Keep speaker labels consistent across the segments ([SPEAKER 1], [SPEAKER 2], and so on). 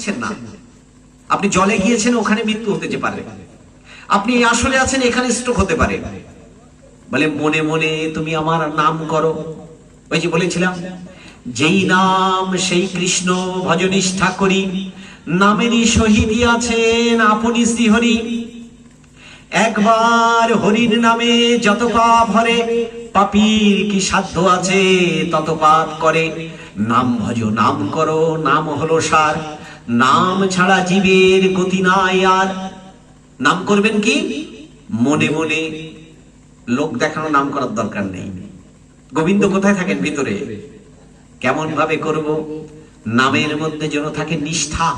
[SPEAKER 1] পাচ্ছেন না। আপনি জলে গিয়েছেন, ওখানে মৃত্যু হতে পারে। আপনি আসলে আছেন, এখানে স্ট্রোক হতে পারে। বলে, মনে মনে তুমি আমার নাম করো। ওই যে বলেছিলাম, যেই নাম সেই কৃষ্ণ ভজনিষ্ঠা করি, নামেরই শহীদ আছেন আপনি শ্রীহরি। একবার হরির নামে যত পাপ হরে, পাপীর কি সাধ্য আছে তত পাপ করে। নাম ভজ, নাম করো, নাম হলো সার। নাম ছাড়া জীবের গতি নাই আর। নাম করবেন কি? মনে মনে লোক দেখানো নাম করার দরকার নেই। গোবিন্দ কোথায় থাকেন ভিতরে? কেমন ভাবে করব? নামের মধ্যে যেন থাকে নিষ্ঠা,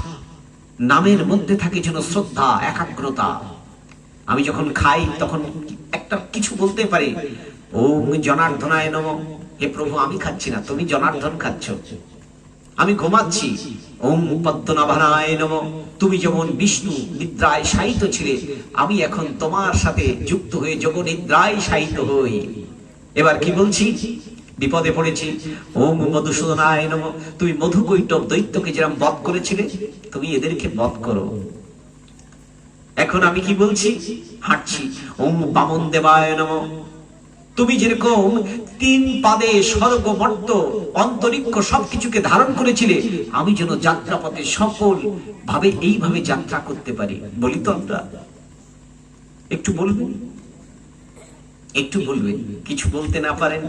[SPEAKER 1] নামের মধ্যে থাকে যেন শ্রদ্ধা, একাগ্রতা। আমি যখন খাই, তখন একটা কিছু বলতে পারি। ও জনার্দনায় নম। হে প্রভু, আমি খাচ্ছি না, তুমি জনার্দন খাচ্ছ। আমি ঘুমাচ্ছি। ওম পদ্মনাভানায় নম। তুমি যেমন বিষ্ণু নিদ্রায় শায়িত ছিলে, আমি এখন তোমার সাথে যুক্ত হয়ে যোগ নিদ্রায় শায়িত হই। এবার কি বলছি? বিপদে পড়েছি। ওম মধুসূদনায় নম। তুমি মধু কৈটব দৈত্যকে যেরকম বধ করেছিলে, তুমি এদেরকে বধ করো। এখন আমি কি বলছি? হাঁটছি। ওম বামন দেবায় নম। তুমি যেরকম তিন পাদে স্বর্গ, মর্ত, অন্তরিক্ষ সবকিছুকে ধারণ করেছিলে, আমি যেন যাত্রাপথে সকল ভাবে এইভাবে যাত্রা করতে পারি। বলি তো আমরা। একটু বলবেন? একটু বলবেন। কিছু বলতে না পারেন?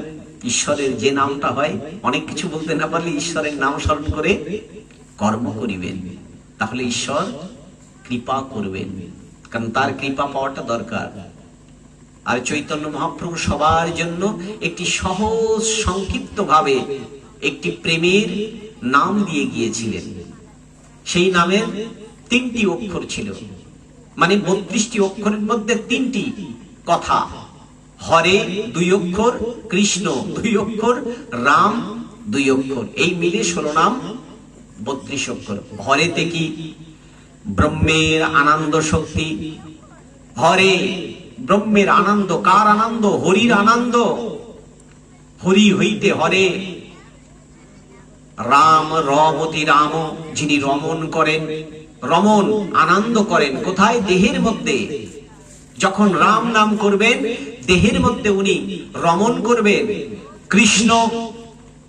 [SPEAKER 1] ঈশ্বরের যে নামটা হয়, অনেক কিছু বলতে না পারলে ঈশ্বরের নাম স্মরণ করে কর্ম করিবেন। তাহলে ঈশ্বর কৃপা করবেন। কারণ তার কৃপা পাওয়াটা দরকার। আর চৈতন্য মহাপ্রভু সবার জন্য একটি সহজ সংক্ষিপ্ত ভাবে একটি প্রেমের নাম দিয়ে গিয়েছিলেন। সেই নামের তিনটি অক্ষর ছিল। মানে বত্রিশটি অক্ষরের মধ্যে তিনটি কথা। হরে দুই অক্ষর, কৃষ্ণ দুই অক্ষর, রাম দুই অক্ষর। এই মিলে ষোলো নাম, বত্রিশ অক্ষর। হরেতে কি? ব্রহ্মের আনন্দ শক্তি। হরে ব্রহ্মের আনন্দ, কার আনন্দ? হরির আনন্দ। হরি হইতে হরে। রাম রমতি রাম, যিনি রমন করেন রমন আনন্দ করেন, কোথায়? দেহের মধ্যে। যখন রাম নাম করবেন, দেহের মধ্যে উনি রমন করবেন। কৃষ্ণ,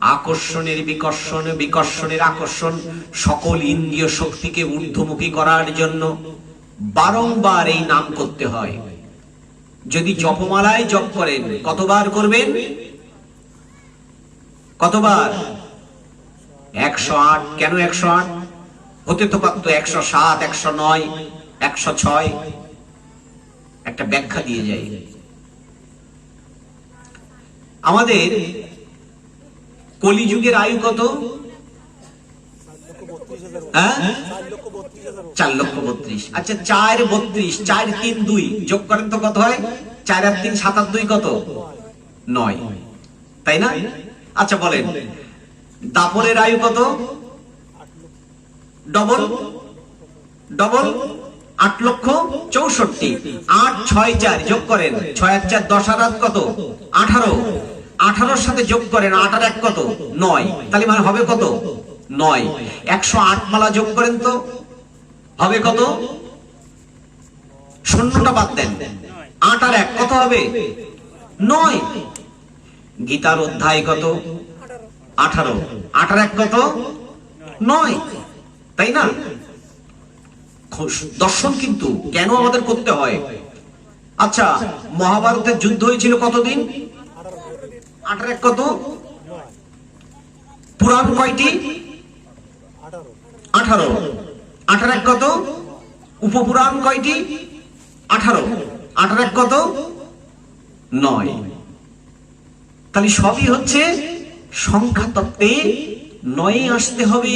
[SPEAKER 1] আকর্ষণের বিকর্ষণ, বিকর্ষণের আকর্ষণ, সকল ইন্দ্রিয় শক্তিকে ঊর্ধ্বমুখী করার জন্য বারংবার এই নাম করতে হয়। যদি জপমালায় জপ করেন, কতবার করবেন? কতবার? একশো আট। কেন একশো আট? হতে তো পারতো একশো সাত, একশো নয়, একশো ছয়। একটা ব্যাখ্যা দিয়ে যায় আমাদের কলিযুগের আয়ু কত? হ্যাঁ? চার লক্ষ বত্রিশ। আচ্ছা চার বত্রিশ, চার তিন দুই। যোগ করেন তো কত হয়? চার আর তিন, সাত দুই কত? নয়। তাই না? আচ্ছা বলেন। দাপরের আয়ু কত? ডবল? ডবল? আট লক্ষ চৌষট্টি। আট, ছয়, চার, যোগ করেন। ছয় আর চার, দশ আর কত? আঠারো। আঠারোর সাথে যোগ করেন, আট আর এক কত? নয়। তাহলে মানে হবে কত? নয়। একশো আট মালা যোগ করেন তো? হবে কত? শূন্যটা বাদ দেন। আট আর এক কত হবে? নয়। গীতার অধ্যায় কত? আঠারো। আট আর এক কত? নয়। তাই না? দর্শন কিন্তু কেন আমাদের করতে হয়? আচ্ছা মহাভারতের যুদ্ধ হয়েছিল কতদিন? আঠারো এক কত? পুরাণ কয়টি? আঠারো। আঠারো এক কত? উপপুরাণ কয়টি? আঠারো। আঠারো এক কত? নয়। তাহলে সবই হচ্ছে সংখ্যা তত্ত্বে নয়ে আসতে হবে।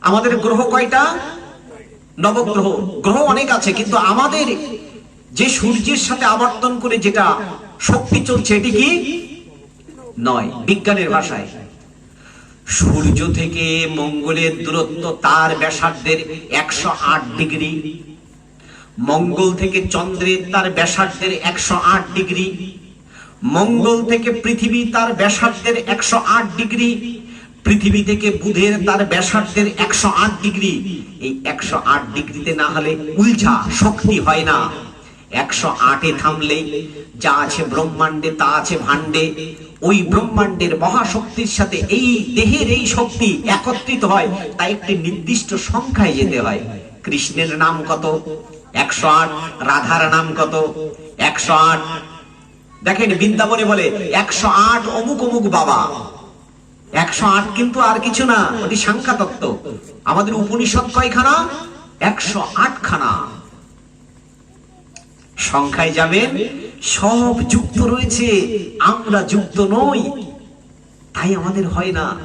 [SPEAKER 1] আমাদের গ্রহ কয়টা? নবগ্রহ। গ্রহ অনেক আছে, কিন্তু আমাদের যে সূর্যের সাথে আবর্তন করে যেটা শক্তি চলছে, এটি কি? নয়। বিজ্ঞানের ভাষায়। সূর্য থেকে মঙ্গলের দূরত্ব তার ব্যাসার্ধের একশো আট ডিগ্রি। মঙ্গল থেকে চন্দ্রের তার ব্যাসার্ধের একশো আট ডিগ্রি। মঙ্গল থেকে পৃথিবী তার ব্যাসার্ধের একশো আট ডিগ্রি। পৃথিবী থেকে বুধের তার ব্যাসার্ধের একশো আট ডিগ্রি। এই একশো আট ডিগ্রিতে না হলে উলঝা শক্তি হয় না। একশো আটে থামলে, যা আছে ব্রহ্মাণ্ডে, তা আছে ভাণ্ডে। ওই ব্রহ্মাণ্ডের মহাশক্তির সাথে এই দেহের এই শক্তি একত্রিত হয়, তাই একটি নির্দিষ্ট সংখ্যায় যেতে হয়। কৃষ্ণের নাম কত? একশো আট। রাধার নাম কত? একশো আট। দেখেন, বৃন্দাবনে বলে, একশো আট অমুক অমুক বাবা। একশো আট কিন্তু আর কিছু না, ওটি সংখ্যা তত্ত্ব আমাদের উপনিষদ কয়খানা? একশো আট খানা সংখ্যায় যাবেন সব যুক্ত রয়েছে, আমরা যুক্ত নই। তাই আমাদের হয় না।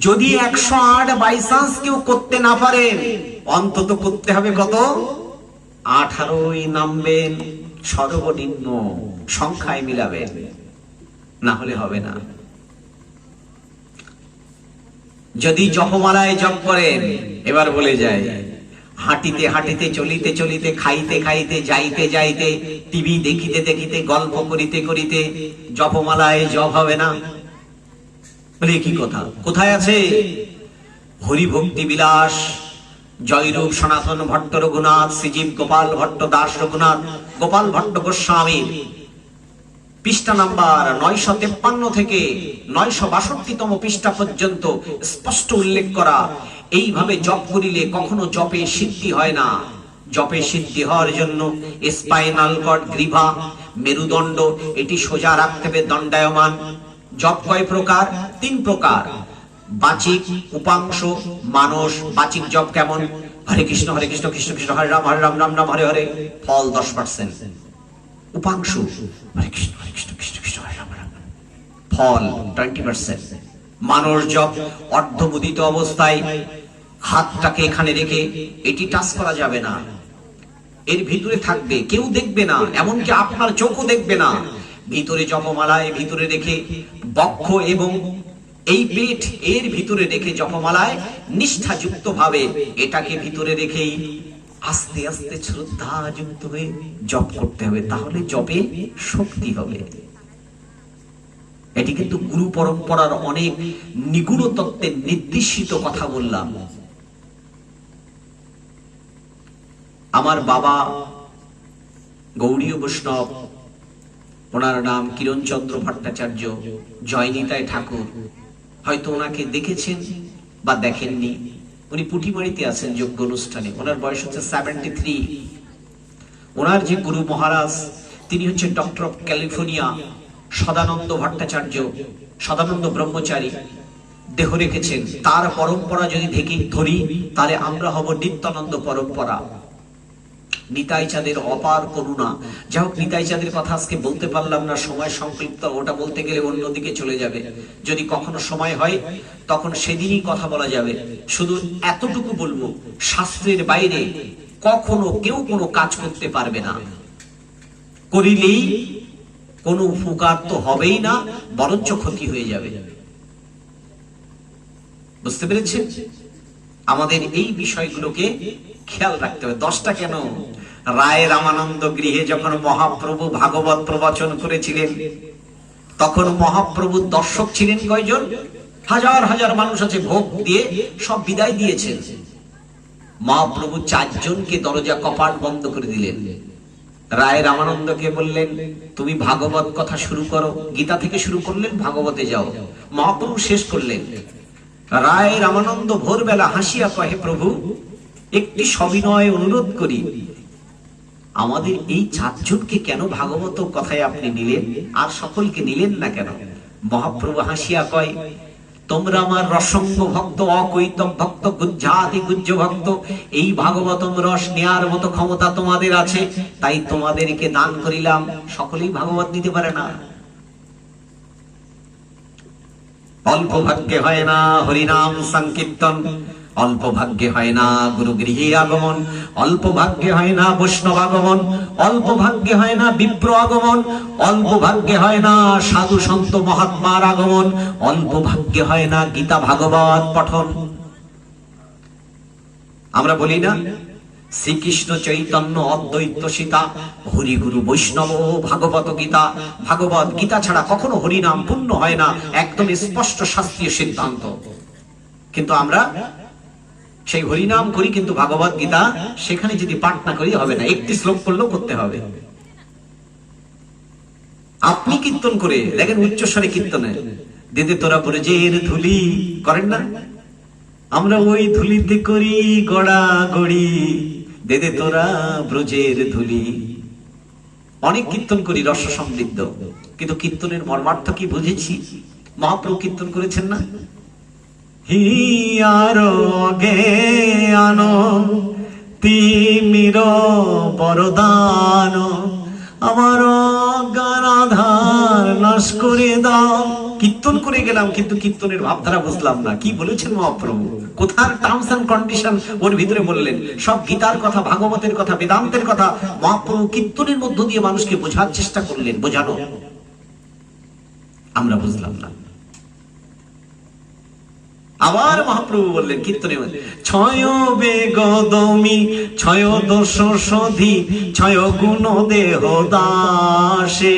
[SPEAKER 1] যদি একশো আট বাইচান্স কেউ করতে না পারেন অন্তত করতে হবে কত? আঠারোই নামবেন, সর্বনিম্ন সংখ্যায় মিলাবেন। না হলে হবে না। যদি জপমালায় জপ করেন, এবার বলে যায় হাঁটিতে হাঁটিতে, চলিতে চলিতে, খাইতে খাইতে, যাইতে যাইতে, টিভি দেখিতে দেখিতে, গল্প করিতে করিতে, জপমালায় জপ হবে না। বলে কি কথা? কোথায় আছে? হরিভক্তি বিলাস, জয়রূপ সনাতন ভট্ট রঘুনাথ, শ্রীজীব গোপাল ভট্ট দাস রঘুনাথ, গোপাল ভট্ট গোস্বামী। পৃষ্ঠা নাম্বার নয়শো তেপ্পান্ন থেকে নয়শো বাষট্টিতম পৃষ্ঠা পর্যন্ত স্পষ্ট উল্লেখ করা এইভাবে জপ করিলে কখনো জপে সিদ্ধি হয় না। জপে সিদ্ধি হওয়ার জন্য স্পাইনাল কর্ড গ্রীভা মেরুদণ্ড, এটি সোজা রাখতে হবে, দণ্ডায়মান। জপ কয় প্রকার? তিন প্রকার। বাচিক, উপাংশ, মানস। বাচিক জপ কেমন? হরে কৃষ্ণ হরে কৃষ্ণ কৃষ্ণ কৃষ্ণ, হরে রাম হরে রাম রাম রাম, হরে হরে। ফল দশ পার্সেন্ট উপাংশ। হরে কৃষ্ণ হরে কৃষ্ণ কৃষ্ণ কৃষ্ণ, হরে রাম রাম ফল টোয়েন্টি পার্সেন্ট মানুষ জপ অর্ধমুদিত অবস্থায় হাতটাকে এখানে রেখে এটি টাচ করা যাবে না। এর ভিতরে থাকবে, কেউ দেখবে না, এমনকি আপনার চোখও দেখবে না। ভিতরে জপমালায় ভিতরে রেখে বক্ষ এবং এই পেট এর ভিতরে রেখে জপমালায় নিষ্ঠাযুক্ত ভাবে এটাকে ভিতরে রেখেই আস্তে আস্তে শ্রদ্ধা যুক্ত হয়ে জপ করতে হবে, তাহলে জপে শক্তি হবে। এটি কিন্তু গুরু পরম্পরার অনেক নিগুড় তত্ত্বের নির্দেশিত কথা বললাম। আমার বাবা গৌরীয় বৈষ্ণব, ওনার নাম কিরণচন্দ্র ভট্টাচার্য জয়নিতায় ঠাকুর। হয়তো ওনাকে দেখেছেন বা দেখেননি। উনি পুটিমারিতে আছেন যোগ্য অনুষ্ঠানে ওনার বয়স হচ্ছে সেভেন্টি থ্রি ওনার যে গুরু মহারাজ, তিনি হচ্ছে doctor of California Sadananda Bhattacharya, Sadananda Brahmachari দেহ রেখেছেন। তার পরম্পরা যদি দেখি ধরি, তাহলে আমরা হব নিত্যানন্দ পরম্পরা। নিতাই চাঁদের অপার করুণা। যাই হোক, নিতাই চাঁদের কথা আজকে বলতে পারলাম না, সময় সংক্ষিপ্ত, ওটা বলতে গেলে অন্যদিকে চলে যাবে। যদি কখনো সময় হয়, তখন সেদিনই কথা বলা যাবে। শুধু এতটুকু বলব, শাস্ত্রের বাইরে কখনো কেউ কোনো কাজ করতে পারবে না। করিলেই কোনো উপকার তো হবেই না, বরঞ্চ ক্ষতি হয়ে যাবে। বুঝতে পেরেছেন? আমাদের এই বিষয়গুলোকে খেয়াল রাখতে হবে। দশটা কেন? রায় রামানন্দ গৃহে যখন মহাপ্রভু ভাগবত প্রবচন করেছিলেন, তখন মহাপ্রভু দর্শক ছিলেন কয়জন? হাজার হাজার মানুষ আছে, ভোগ দিয়ে সব বিদায় দিয়েছেন। মহাপ্রভু চারজনকে দরজা কপাট বন্ধ করে দিলেন। রায় রামানন্দকে বললেন, তুমি ভাগবত কথা শুরু করো। গীতা থেকে শুরু করলেন, ভাগবতে যাও। মহাপ্রভু শেষ করলেন। রায় রামানন্দ ভোরবেলা হাসিয়া কহে, প্রভু, একটি সবিনয় অনুরোধ করি। আমাদের এই চারজনকে কেন ভাগবত কথায় আপনি নিলেন? আর সকলকে নিলেন না কেন? মহাপ্রভু হাসিয়া কয় তোমরা আমার রসঙ্গ ভক্ত, অকৈতম ভক্ত গুজ্জাতি গুজ্জ ভক্ত। এই ভাগবতম রস নেয়ার মতো ক্ষমতা তোমাদের আছে, তাই তোমাদেরকে দান করিলাম। সকলেই ভাগবত নিতে পারে না। অল্প ভাগ্যে হয় না, হরিনাম সংকীর্তন। অল্প ভাগ্যে হয় না গুরু গৃহে আগমন অল্প ভাগ্যে হয় না বৈষ্ণব আগমন অল্প ভাগ্যে হয় না বিপ্র আগমন অল্প ভাগ্যে হয় না সাধু সন্ত মহাত্মার আগমন অল্প ভাগ্যে হয় না গীতা ভাগবত পঠন। আমরা বলি না, শ্রীকৃষ্ণ চৈতন্য অদ্বৈত সীতা, হরিগুরু বৈষ্ণব ভাগবত গীতা ভাগবত গীতা ছাড়া কখনো হরিনাম পূর্ণ হয় না একদম স্পষ্ট শাস্ত্রীয় সিদ্ধান্ত। কিন্তু আমরা সেই হরিনাম করি কিন্তু ভাগবত গীতা, সেখানে যদি পাঠ না করি হবে না। একটি শ্লোক করলেও করতে হবে। আপনি কীর্তন করে দেখেন উচ্চস্বরে কীর্তনে। দিদি তোরা ব্রজের ধুলি, করেন না? আমরা ওই ধুলিতে করি গড়া গড়ি দেদে তোরা ব্রজের ধুলি। অনেক কীর্তন করি, রস সমৃদ্ধ। কিন্তু কীর্তনের মর্মার্থ কি বুঝেছি? মহাপ্রভু কীর্তন করেছেন না? হিয়ার জ্ঞান তিমির বরদান আমার আধার নাশ করে দাও। কীর্তন করে গেলাম, কিন্তু কীর্তনের ভাবধারা বুঝলাম না। কি বলেছেন মহাপ্রভু? কোথার টার্মস এন্ড কন্ডিশন ওর ভিতরে বললেন? সব গীতার কথা, ভাগবতের কথা, বেদান্তের কথা, মহাপ্রভু কীর্তনের মধ্য দিয়ে মানুষকে বোঝার চেষ্টা করলেন। বোঝানো? আমরা বুঝলাম না। আবার মহাপ্রভু বললেন, কীর্তনে ছয় বেগদমি ছয় দোষ সধি, ছয় গুণ দেহ দাসে।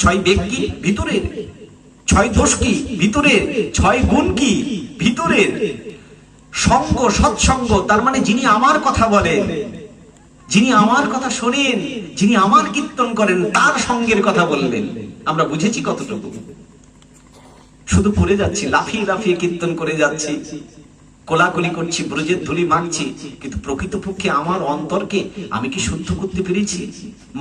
[SPEAKER 1] ছয় বেগ কি? ভিতরের। ছয় দোষ কি? ভিতরের। ছয় গুণ কি? ভিতরের। সঙ্গ, সৎসঙ্গ, তার মানে যিনি আমার কথা বলেন, যিনি আমার কথা শোনেন, যিনি আমার কীর্তন করেন, তার সঙ্গের কথা বললেন। আমরা বুঝেছি কতটুকু। শুধু পড়ে যাচ্ছি, লাফিয়ে লাফিয়ে কীর্তন করে যাচ্ছি। কোলাকুলি করছি, ব্রজের ধুলি মাখছি, কিন্তু প্রকৃতপক্ষে আমার অন্তরকে আমি কি শুদ্ধ করতে পেরেছি?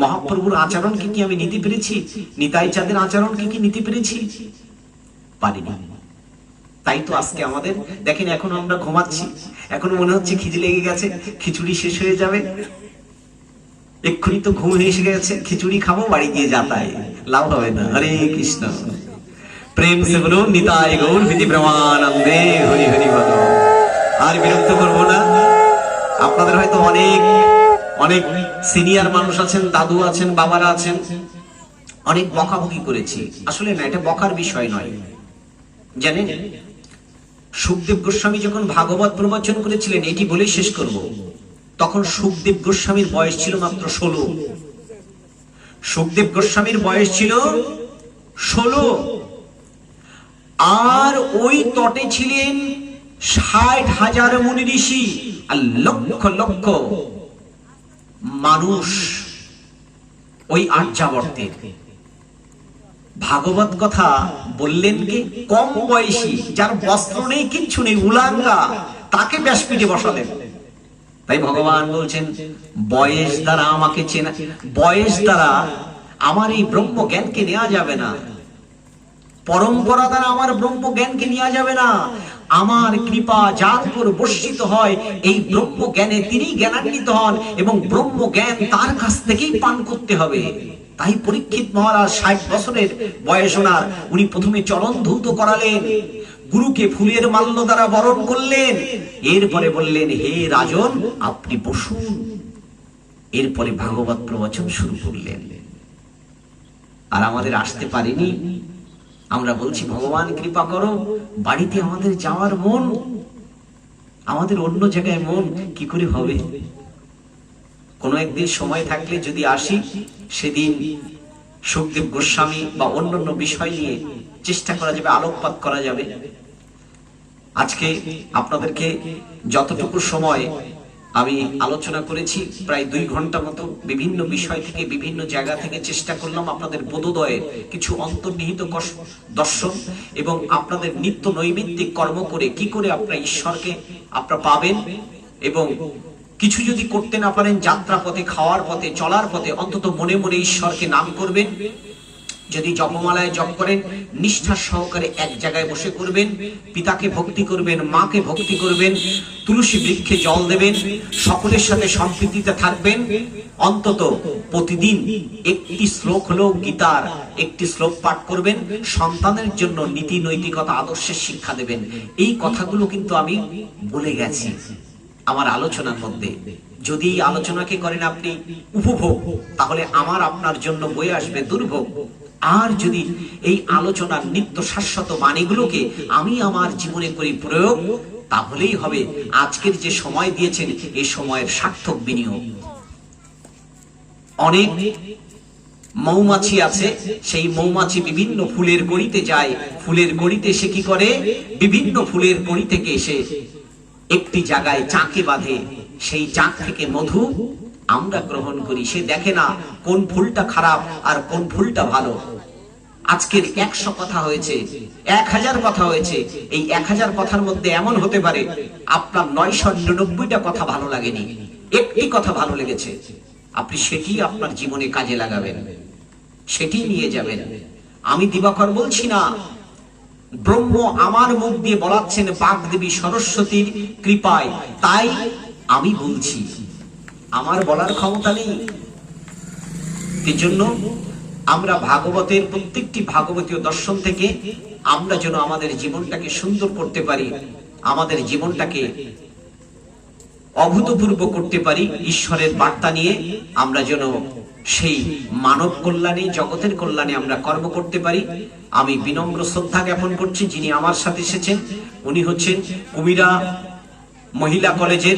[SPEAKER 1] মহাপ্রভুর আচরণকে কি আমি নিতে পেরেছি? নিতাই চাঁদের আচরণকে কি নিতে পেরেছি? পারিনি। তাই তো আজকে আমাদের, দেখেন এখন আমরা ঘুমাচ্ছি। এখন মনে হচ্ছে খিদে লেগে গেছে, খিচুড়ি শেষ হয়ে যাবে। এক্ষুনি তো ঘুম এসে গেছে, খিচুড়ি খাব, বাড়ি গিয়ে যাতায় লাভ হবে না। হরে কৃষ্ণ। প্রেম সে বলুন নিতাই গৌর বিধি ব্রহ্মানন্দে হরি হরি, বল। আর বিরক্ত করব না। আপনাদের হয়তো অনেক অনেক সিনিয়র মানুষ আছেন, দাদু আছেন, বাবারা আছেন। অনেক বকাবকি করেছি। আসলে না, এটা বকার বিষয় নয়। জানেন, সুখদেব গোস্বামী যখন ভাগবত প্রবচন করেছিলেন, এটি বলে শেষ করব। তখন সুখদেব গোস্বামীর বয়স ছিল মাত্র ষোলো। সুখদেব গোস্বামীর বয়স ছিল ষোলো। আর ওই তটে ছিলেন ষাট হাজার মুনি ঋষি আর লক্ষ লক্ষ মানুষ ওই আর্যাবর্তের। ভাগবত কথা বললেন কে? কম বয়সী, যার বস্ত্র নেই, কিচ্ছু নেই, উলাঙ্গা, তাকে ব্যাসপীঠে বসালেন। তাই ভগবান বলছেন, বয়স দ্বারা আমাকে চেনা, বয়স দ্বারা আমার এই ব্রহ্ম জ্ঞানকে নেওয়া যাবে না। পরম্পরা দ্বারা আমার ব্রহ্ম জ্ঞানকে নেওয়া যাবে না। আমার কৃপা যার উপর বর্ষিত হয়, এই ব্রহ্ম জ্ঞানে তিনি জ্ঞানান্বিত হন এবং ব্রহ্ম জ্ঞান তার কাছ থেকেই পান করতে হবে। তাই পরীক্ষিত মহারাজ ষাট বছরের বয়স ওনার। উনি প্রথমে চরণ ধৌত করালেন, গুরুকে ফুলের মাল্য দ্বারা বরণ করলেন। এরপরে বললেন, হে রাজন, আপনি বসুন। এরপরে ভাগবত প্রবচন শুরু করলেন। আর আমাদের আসতে পারেনি। আমরা বলছি, ভগবান কৃপা করো, বাড়িতে আমাদের যাওয়ার মন, আমাদের অন্য জায়গায় মন কি করে হবে? কোনো একদিন সময় থাকলে যদি আসি, সেদিন সুখদেব গোস্বামী বা অন্যান্য বিষয় নিয়ে চেষ্টা করা যাবে, আলোকপাত করা যাবে। আজকে আপনাদেরকে যতটুকু সময় আমি আলোচনা করেছি, প্রায় দুই ঘণ্টা মতো বিভিন্ন বিষয় থেকে, বিভিন্ন জায়গা থেকে চেষ্টা করলাম আপনাদের বোধোদয়ে কিছু অন্তর্নিহিত দর্শন এবং আপনাদের নিত্য নৈমিত্তিক কর্ম করে কি করে আপনার ঈশ্বরকে আপনারা পাবেন এবং কিছু যদি করতে না পারেন যাত্রা পথে খাওয়ার পথে, চলার পথে অন্তত মনে মনে ঈশ্বরকে নাম করবেন। যদি জপমালায় জপ করেন নিষ্ঠার সহকারে এক জায়গায় বসে করবেন, পিতাকে ভক্তি করবেন, মাকে ভক্তি করবেন, তুলসী বৃক্ষে জল দেবেন, সকলের সাথে সম্প্রীতিতে থাকবেন, অন্তত প্রতিদিন একটি শ্লোক হলেও গীতার, একটি শ্লোক পাঠ করবেন, সন্তানের জন্য নীতি নৈতিকতা আদর্শের শিক্ষা দেবেন। এই কথাগুলো কিন্তু আমি বলে গেছি আমার আলোচনার মধ্যে। যদি আলোচনাকে করেন আপনি উপভোগ, তাহলে আমার আপনার জন্য বয়ে আসবে দুর্ভোগ। আর যদি এই আলোচনার নিত্য শাশ্বত বাণীগুলোকে আমি আমার জীবনে করি প্রয়োগ, তাহলেই হবে আজকের যে সময় দিয়েছেন এই সময়ের সার্থক বিনিয়োগ। অনেক মৌমাছি আছে, সেই মৌমাছি বিভিন্ন ফুলের গড়িতে যায়। ফুলের গড়িতে সে কি করে? বিভিন্ন ফুলের গড়ি থেকে এসে একটি জায়গায় চাকে বাঁধে। সেই চাক থেকে মধু আমরা গ্রহণ করি। সে দেখে না কোন ফুলটা খারাপ আর কোন ফুলটা ভালো। আজকের একশো কথা হয়েছে, এক হাজার কথা হয়েছে। এই এক হাজার কথার মধ্যে এমন হতে পারে, আপনার নয়শো নিরানব্বইটা কথা ভালো লাগেনি। একটি কথা ভালো লেগেছে। আপনি সেটি আপনার জীবনে কাজে লাগাবেন। সেটি নিয়ে যাবেন। আমি দিবাকর বলছি না, ব্রহ্ম আমার মুখ দিয়ে বলাচ্ছেন বাগ দেবী সরস্বতীর কৃপায়। তাই আমি বলছি। আমার বলার ক্ষমতা নেই। এই জন্য আমরা ভাগবতের প্রত্যেকটি ভাগবতীয় দর্শন থেকে আমরা যেন আমাদের জীবনটাকে সুন্দর করতে পারি, আমাদের জীবনটাকে অভূতপূর্ব করতে পারি, ঈশ্বরের বার্তা নিয়ে আমরা যেন সেই মানব কল্যাণে, জগতের কল্যাণে আমরা কর্ম করতে পারি। আমি বিনম্র শ্রদ্ধা জ্ঞাপন করছি, যিনি আমার সাথে এসেছেন, উনি হচ্ছেন কুমিরা মহিলা কলেজের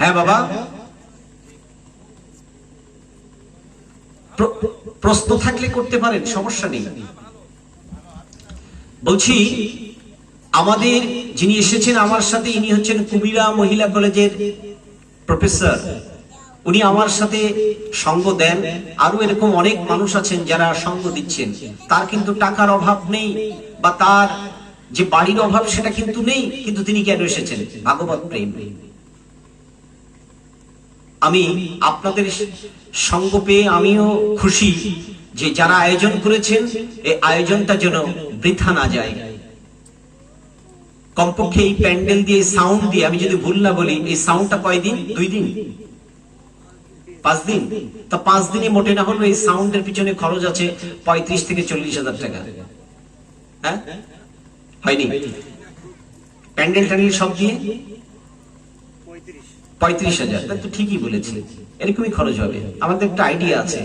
[SPEAKER 1] হ্যাঁ বাবা। প্রশ্ন থাকলে করতে পারেন, সমস্যা নেই। বলছি, আমাদের যিনি এসেছেন আমার সাথে, ইনি হচ্ছেন কুমিরা মহিলা কলেজের প্রফেসর। উনি আমার সাথে সঙ্গ দেন। আরও এরকম অনেক মানুষ আছেন যারা সঙ্গ দিচ্ছেন। তার কিন্তু টাকার অভাব নেই বা তার যে বাড়ির অভাব সেটা কিন্তু নেই, কিন্তু তিনি কেন এসেছেন? ভাগবত প্রেম। আমি আপনাদের সঙ্গ পেয়ে আমিও খুশি যে যারা আয়োজন করেছেন, এই আয়োজনটা যেন বৃথা না যায়। কমপক্ষে এই প্যান্ডেল দিয়ে, সাউন্ড দিয়ে, আমি যদি ভুল না বলি, এই সাউন্ডটা কয়দিন? দুই দিন? পাঁচ দিন? তা পাঁচ দিনে মোটে না হলো এই সাউন্ডের পিছনে খরচ আছে পঁয়ত্রিশ থেকে চল্লিশ হাজার টাকা। হ্যাঁ? হয়নি? প্যান্ডেল ট্যান্ডেল সব দিয়ে? পঁয়ত্রিশ হাজার। তা তো ঠিকই বলেছি। এরকমই খরচ হবে। আমাদের একটা আইডিয়া আছে।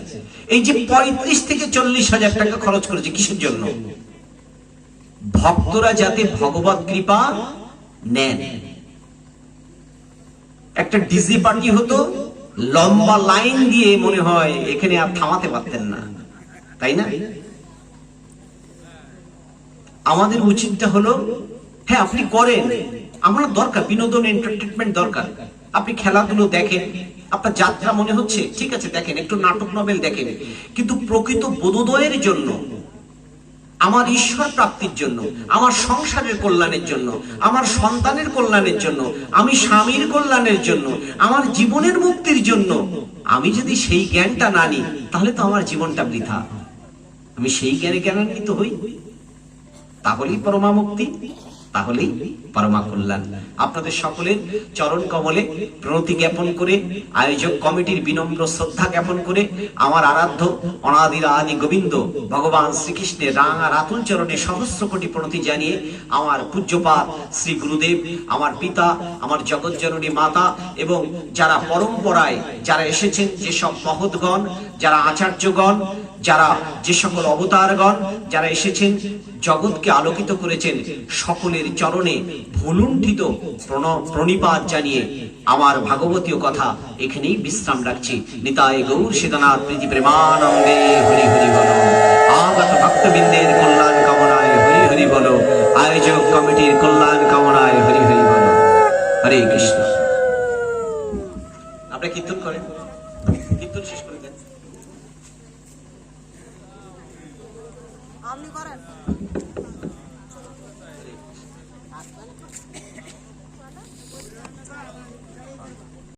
[SPEAKER 1] এই যে পঁয়ত্রিশ থেকে চল্লিশ হাজার টাকা খরচ করেছে কিসের জন্য? ভক্তরা যাতে ভগবত কৃপা নেন। একটা ডিজি পার্টি হতো, লম্বা লাইন দিয়ে মনে হয় এখানে আর থামাতে পারতেন না। তাই না? আমাদের উচিতটা হলো হ্যাঁ আপনি করেন। আমার দরকার, বিনোদন এন্টারটেনমেন্ট দরকার। আপনি খেলাধুলো দেখেন, আপনার যাত্রা মনে হচ্ছে, ঠিক আছে, দেখেন, একটু নাটক নভেল দেখেন, কিন্তু প্রকৃত বোধোদয়ের জন্য, আমার ঈশ্বর প্রাপ্তির জন্য, আমার সংসারের কল্যাণের জন্য, আমার সন্তানের কল্যাণের জন্য, আমি স্বামীর কল্যাণের জন্য, আমার জীবনের মুক্তির জন্য, আমি যদি সেই জ্ঞানটা না নিই, তাহলে তো আমার জীবনটা বৃথা। আমি সেই জ্ঞানে জ্ঞানান্বিত হই তাহলেই পরমা মুক্তি তাহলেই পরমা কল্যাণ। আপনাদের সকলের চরণ কমলে প্রণতি জ্ঞাপন করে, আয়োজক কমিটির বিনম্র শ্রদ্ধা জ্ঞাপন করে, আমার আরাধ্য অনাদির আদি গোবিন্দ ভগবান শ্রীকৃষ্ণের রাঙা রাতুল চরণে সহস্র কোটি প্রণতি জানিয়ে, আমার পূজ্যপাত শ্রী গুরুদেব, আমার পিতা, আমার জগৎ জগৎজননী মাতা এবং যারা পরম্পরায় যারা এসেছেন, যেসব মহৎগণ, যারা আচার্যগণ যারা যে সকল অবতারগণ, যারা এসেছেন, জগৎকে আলোকিত করেছেন, সকলের চরণে ভুলুণ্ঠিত প্রণিপাত জানিয়ে আমার ভাগবতীয় কথা এখানেই বিশ্রাম রাখছি। নিতাই গৌর সীতানাথ প্রীতি প্রেমানন্দে হরি হরি বল। আগত ভক্তবৃন্দের কল্যাণ কামনায় হরি হরি বল। আয়োজক কমিটির কল্যাণ কামনায় হরি হরি বল। হরে কৃষ্ণ। আপনি কীর্তন করেন। কীর্তন শেষ
[SPEAKER 2] করেন